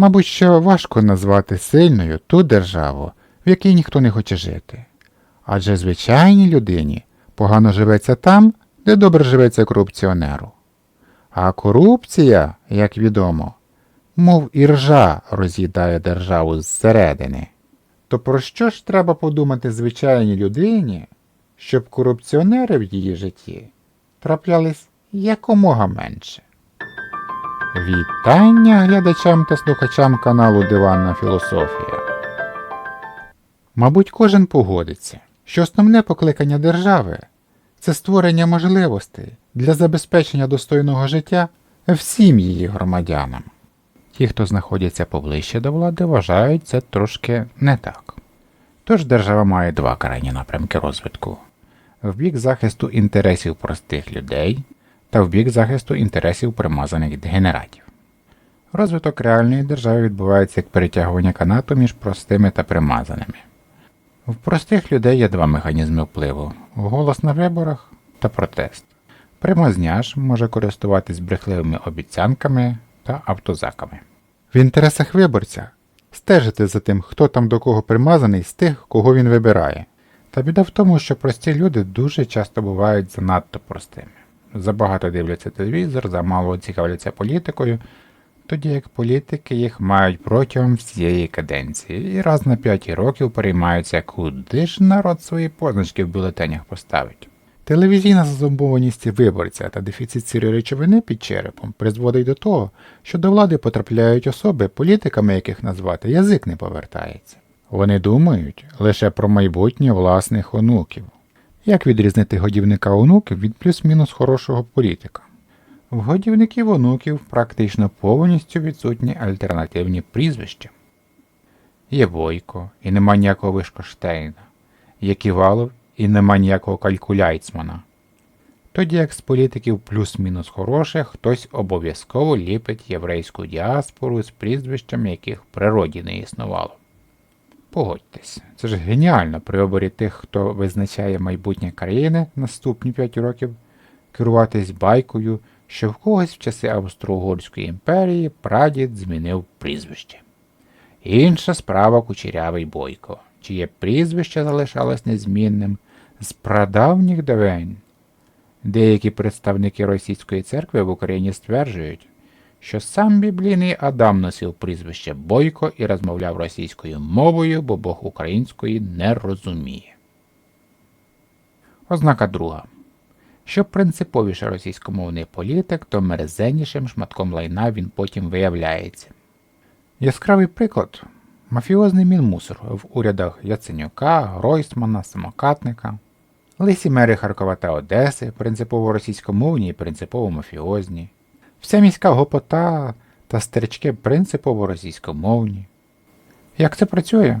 Мабуть, що важко назвати сильною ту державу, в якій ніхто не хоче жити. Адже звичайній людині погано живеться там, де добре живеться корупціонеру. А корупція, як відомо, мов іржа роз'їдає державу зсередини. То про що ж треба подумати звичайній людині, щоб корупціонери в її житті траплялись якомога менше? Вітання глядачам та слухачам каналу Диванна Філософія. Мабуть, кожен погодиться, що основне покликання держави це створення можливостей для забезпечення достойного життя всім її громадянам. Ті, хто знаходяться поближче до влади, вважають це трошки не так. Тож держава має два крайні напрямки розвитку: в бік захисту інтересів простих людей та в бік захисту інтересів примазаних дегенератів. Розвиток реальної держави відбувається як перетягування канату між простими та примазаними. В простих людей є два механізми впливу голос на виборах та протест. Примазняш може користуватись брехливими обіцянками та автозаками. В інтересах виборця стежити за тим, хто там до кого примазаний з тих, кого він вибирає. Та біда в тому, що прості люди дуже часто бувають занадто простими. Забагато дивляться телевізор, замало цікавляться політикою, тоді як політики їх мають протягом всієї каденції і раз на 5 років переймаються, куди ж народ свої позначки в бюлетенях поставить. Телевізійна зазомбованість виборця та дефіцит сірої речовини під черепом призводить до того, що до влади потрапляють особи, політиками яких назвати язик не повертається. Вони думають лише про майбутнє власних онуків. Як відрізнити годівника онуків від плюс-мінус хорошого політика? В годівників онуків практично повністю відсутні альтернативні прізвища. Є Бойко, і нема ніякого Вишкоштейна, є Ківалов, і нема ніякого калькуляйцмана. Тоді як з політиків плюс-мінус хороших, хтось обов'язково ліпить єврейську діаспору з прізвищами, яких в природі не існувало. Погодьтесь, це ж геніально при оборі тих, хто визначає майбутнє країни наступні 5 років, керуватись байкою, що в когось в часи Австро-Угорської імперії прадід змінив прізвище. Інша справа кучерявий бойко, чиє прізвище залишалось незмінним з прадавніх давень. Деякі представники російської церкви в Україні стверджують, що сам біблійний Адам носив прізвище Бойко і розмовляв російською мовою, бо Бог української не розуміє. Ознака друга. Що принциповіше російськомовний політик, то мерзеннішим шматком лайна він потім виявляється. Яскравий приклад мафіозний мінмусор в урядах Яценюка, Гройсмана, Самокатника, лисі мери Харкова та Одеси, принципово російськомовні і принципово мафіозні, вся міська гопота та стерчки принципово російськомовні. Як це працює?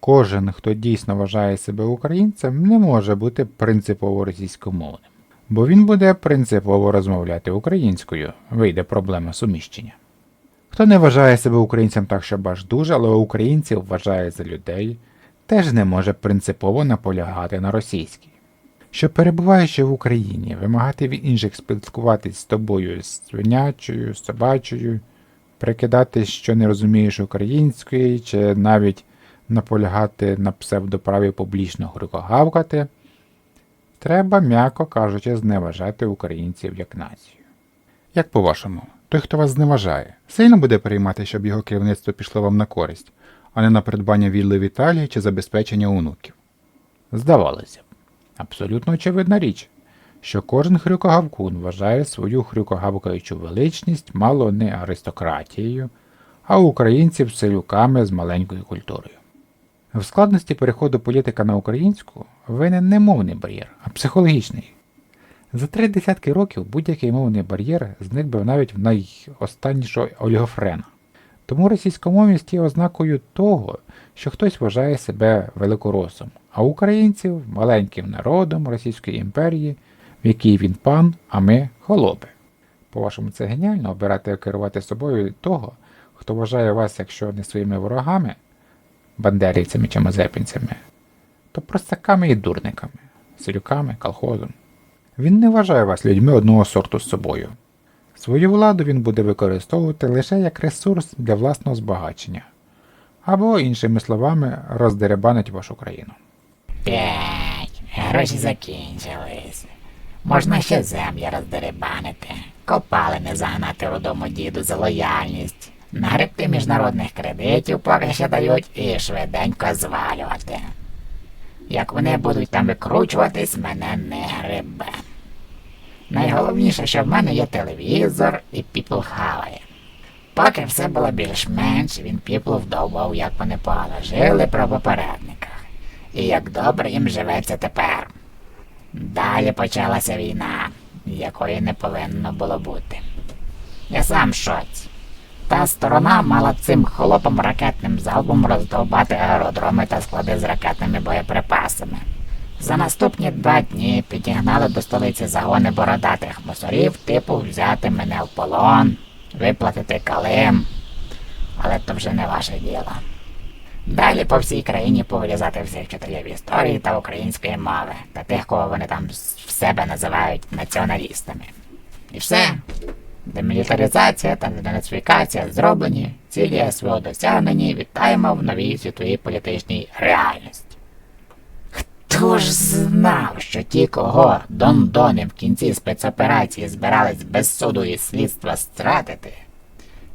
Кожен, хто дійсно вважає себе українцем, не може бути принципово російськомовним, бо він буде принципово розмовляти українською, вийде проблема суміщення. Хто не вважає себе українцем так, що аж дуже, але українців вважає за людей, теж не може принципово наполягати на російській. Що перебуваючи в Україні, вимагати від інших спілкуватись з тобою свинячою, собачою, прикидатись, що не розумієш української, чи навіть наполягати на псевдоправі публічно грикогавкати, треба, м'яко кажучи, зневажати українців як націю. Як по-вашому, той, хто вас зневажає, сильно буде переймати, щоб його керівництво пішло вам на користь, а не на придбання вілли в Італії чи забезпечення онуків? Здавалося б, абсолютно очевидна річ, що кожен хрюкогавкун вважає свою хрюкогавкаючу величність мало не аристократією, а українців селюками з маленькою культурою. В складності переходу політика на українську винен не мовний бар'єр, а психологічний. За три десятки років будь-який мовний бар'єр зник би навіть в найостаннішого олігофрена. Тому російськомовність є ознакою того, що хтось вважає себе великоросом, а українців маленьким народом Російської імперії, в якій він пан, а ми холопи. По-вашому, це геніально обирати керувати собою того, хто вважає вас, якщо не своїми ворогами, бандерівцями чи мазепинцями, то простаками і дурниками, селюками, колхозом. Він не вважає вас людьми одного сорту з собою. Свою владу він буде використовувати лише як ресурс для власного збагачення, або, іншими словами, роздеребанить вашу країну. П'ять. Гроші закінчились. Можна ще землі роздеребанити, копалини загнати рудому діду за лояльність, нагребти міжнародних кредитів, поки ще дають, і швиденько звалювати. Як вони будуть там викручуватись, мене не гребе. Найголовніше, що в мене є телевізор і піпл хаває. Поки все було більш-менш, він піплу вдовбав, як вони погано жили про попередниках, і як добре їм живеться тепер. Далі почалася війна, якої не повинно було бути. Я сам шоці. Та сторона мала цим холопом ракетним залпом роздовбати аеродроми та склади з ракетними боєприпасами. За наступні два дні підігнали до столиці загони бородатих мусорів, типу взяти мене в полон, виплатити калим. Але то вже не ваше діло. Далі по всій країні повилізати всіх вчителів історії та української мови, та тих, кого вони там в себе називають націоналістами. І все. Демілітаризація та денацифікація зроблені, цілі СВО досягнені, вітаємо в новій світовій політичній реальності. Хто ж знав, що ті, кого Дондони в кінці спецоперації збирались без суду і слідства стратити,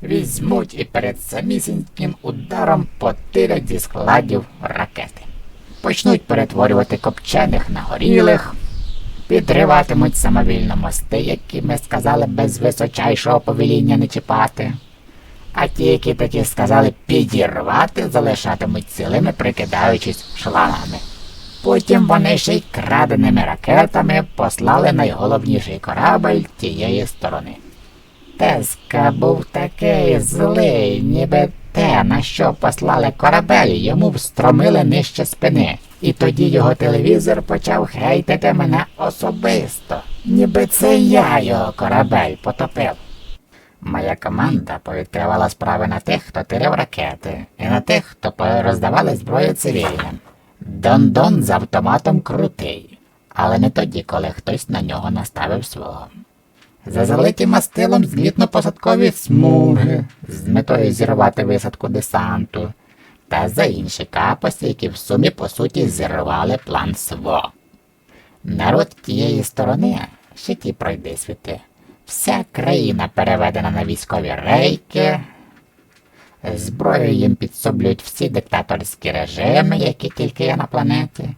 візьмуть і перед самісіньким ударом потилять зі складів ракети. Почнуть перетворювати копчених на горілих, підриватимуть самовільно мости, які ми сказали без височайшого повеління не чіпати. А ті, які таки сказали підірвати, залишатимуть цілими, прикидаючись шлангами. Потім вони ще й краденими ракетами послали найголовніший корабель тієї сторони. Теска був такий злий, ніби те, на що послали корабель, йому встромили нижче спини. І тоді його телевізор почав хейтити мене особисто, ніби це я його корабель потопив. Моя команда повідкривала справи на тих, хто тирив ракети, і на тих, хто роздавали зброю цивільним. Дон-Дон з автоматом крутий, але не тоді, коли хтось на нього наставив свого. За залиті мастилом злітно-посадкові смуги з метою зірвати висадку десанту, та за інші капості, які в сумі по суті зірвали план СВО. Народ тієї сторони ще ті пройди світи. Вся країна переведена на військові рейки. Зброю їм підсоблюють всі диктаторські режими, які тільки є на планеті.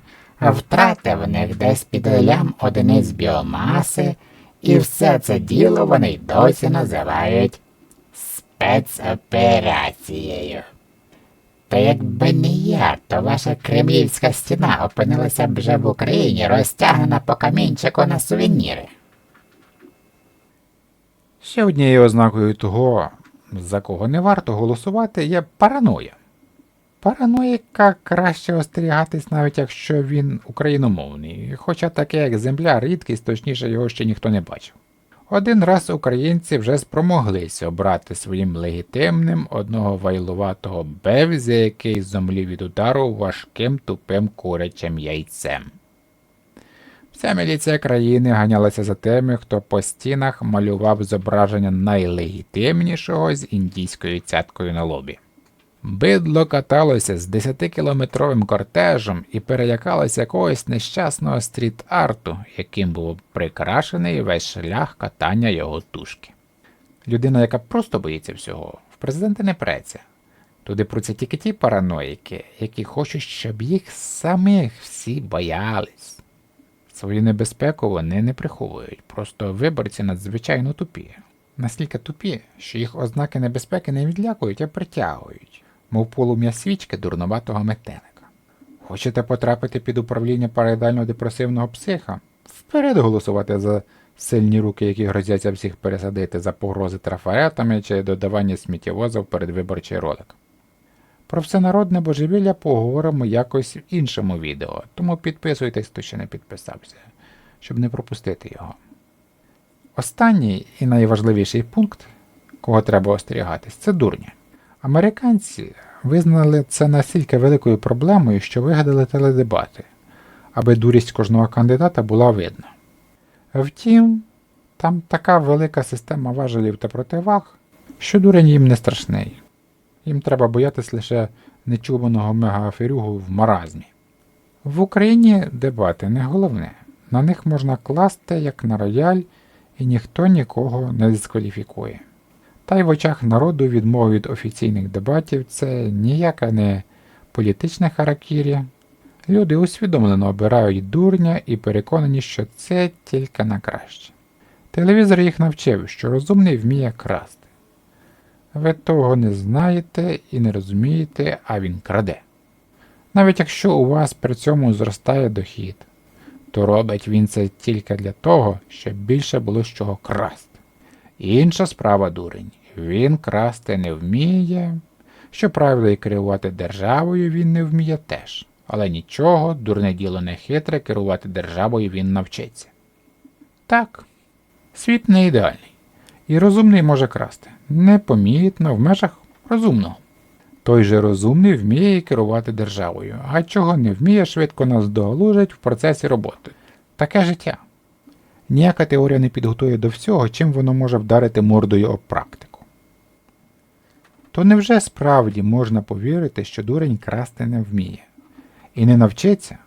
Втрати в них десь під лям одиниць біомаси, і все це діло вони й досі називають спецоперацією. Та якби не я, то ваша кремлівська стіна опинилася б вже в Україні, розтягнена по камінчику на сувеніри. Ще однією ознакою того, за кого не варто голосувати, є параноя. Параноїка краще остерігатись, навіть якщо він україномовний, хоча таке як земля рідкість, точніше його ще ніхто не бачив. Один раз українці вже спромоглися обрати своїм легітимним одного вайлуватого бевзя, який зомлів від удару важким тупим курячим яйцем. Вся міліція країни ганялася за тими, хто по стінах малював зображення найлегітимнішого з індійською цяткою на лобі. Бидло каталося з 10-кілометровим кортежем і перелякалося якогось нещасного стріт-арту, яким був прикрашений весь шлях катання його тушки. Людина, яка просто боїться всього, в президенти не преться. Туди пруться тільки ті параноїки, які хочуть, щоб їх самих всі боялись. Свою небезпеку вони не приховують, просто виборці надзвичайно тупі. Настільки тупі, що їх ознаки небезпеки не відлякують, а притягують, мов полум'я свічки дурноватого метелика. Хочете потрапити під управління параїдально-депресивного психа? Вперед голосувати за сильні руки, які грозяться всіх пересадити за погрози трафаретами чи додавання сміттєвоза в передвиборчий ролик. Про всенародне божевілля поговоримо якось в іншому відео, тому підписуйтесь, хто ще не підписався, щоб не пропустити його. Останній і найважливіший пункт, кого треба остерігатись, це дурні. Американці визнали це настільки великою проблемою, що вигадали теледебати, аби дурість кожного кандидата була видна. Втім, Там така велика система важелів та противаг, що дурень їм не страшний. Їм треба боятись лише нечуваного мегааферюгу в маразмі. В Україні дебати не головне. На них можна класти як на рояль, і ніхто нікого не дискваліфікує. Та й в очах народу відмова від офіційних дебатів це ніяка не політичне харакір'я. Люди усвідомлено обирають дурня і переконані, що це тільки на краще. Телевізор їх навчив, що розумний вміє красти. Ви того не знаєте і не розумієте, а він краде. Навіть якщо у вас при цьому зростає дохід, то робить він це тільки для того, щоб більше було з чого красти. Інша справа дурень. Він красти не вміє. Щоправда, і керувати державою він не вміє теж. Але нічого, дурне діло не хитре, керувати державою він навчиться. Так, світ не ідеальний. І розумний може красти. Непомітно, в межах розумного. Той же розумний вміє керувати державою, а чого не вміє, швидко нас доглужать в процесі роботи. Таке життя. Ніяка теорія не підготує до всього, чим воно може вдарити мордою об практику. То невже справді можна повірити, що дурень красти не вміє? І не навчиться?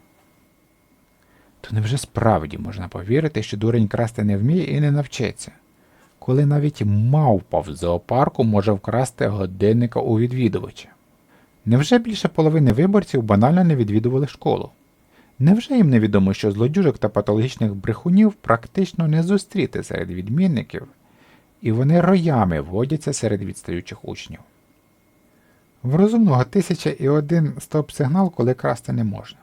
То невже справді можна повірити, що дурень красти не вміє і не навчиться? Коли навіть мавпа в зоопарку може вкрасти годинника у відвідувача? Невже більше половини виборців банально не відвідували школу? Невже їм невідомо, що злодюжок та патологічних брехунів практично не зустріти серед відмінників, і вони роями водяться серед відстаючих учнів? В розумного тисяча і один стоп-сигнал, коли красти не можна.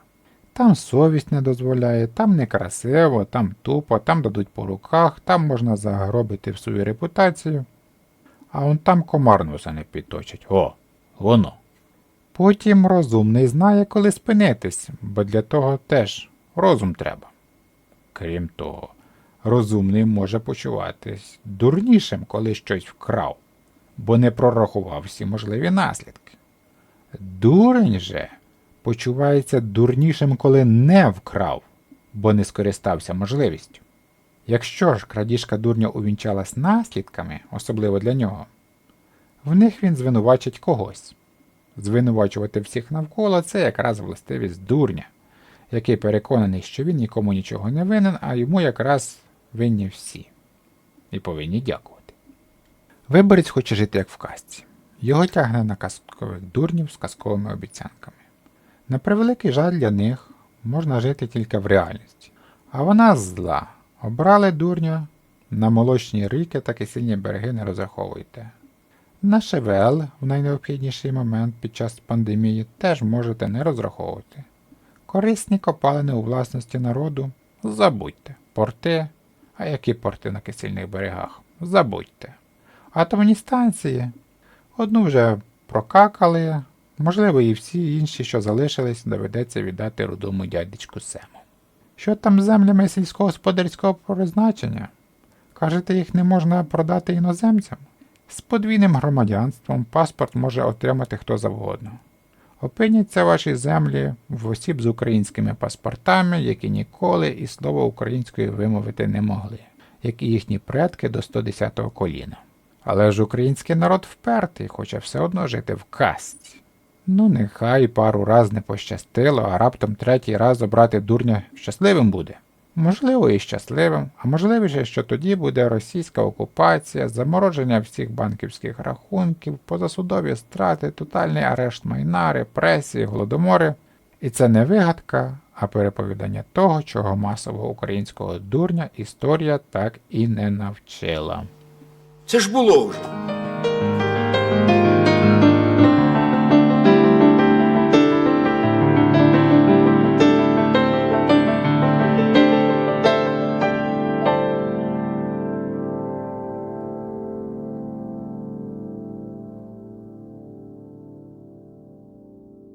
Там совість не дозволяє, там некрасиво, там тупо, там дадуть по руках, там можна загробити в свою репутацію. А он там комар носа не підточить. О, воно. Потім розумний знає, коли спинитись, бо для того теж розум треба. Крім того, розумний може почуватись дурнішим, коли щось вкрав, бо не прорахував всі можливі наслідки. Дурень же почувається дурнішим, коли не вкрав, бо не скористався можливістю. Якщо ж крадіжка дурня увінчалась наслідками, особливо для нього, в них він звинувачить когось. Звинувачувати всіх навколо це якраз властивість дурня, який переконаний, що він нікому нічого не винен, а йому якраз винні всі. І повинні дякувати. Виборець хоче жити як в казці. Його тягне на казкових дурнів з казковими обіцянками. На превеликий жаль для них можна жити тільки в реальності. А вона зла. Обрали дурня, на молочні ріки та кисельні береги не розраховуйте. На ШВЛ в найнеобхідніший момент під час пандемії теж можете не розраховувати. Корисні копалини у власності народу забудьте. Порти, а які порти на кисельних берегах? Забудьте. Атомні станції одну вже прокакали, можливо, і всі інші, що залишились, доведеться віддати рудому дядечку Сему. Що там з землями сільськогосподарського призначення? Кажете, їх не можна продати іноземцям? З подвійним громадянством паспорт може отримати хто завгодно. Опиняться ваші землі в осіб з українськими паспортами, які ніколи і слово українською вимовити не могли, як і їхні предки до 110-го коліна. Але ж український народ впертий, хоче все одно жити в казці. Ну, нехай пару раз не пощастило, а раптом третій раз обрати дурня щасливим буде. Можливо, і щасливим, а можливіше, що тоді буде російська окупація, замороження всіх банківських рахунків, позасудові страти, тотальний арешт майна, репресії, голодомори. І це не вигадка, а переповідання того, чого масового українського дурня історія так і не навчила. Це ж було вже.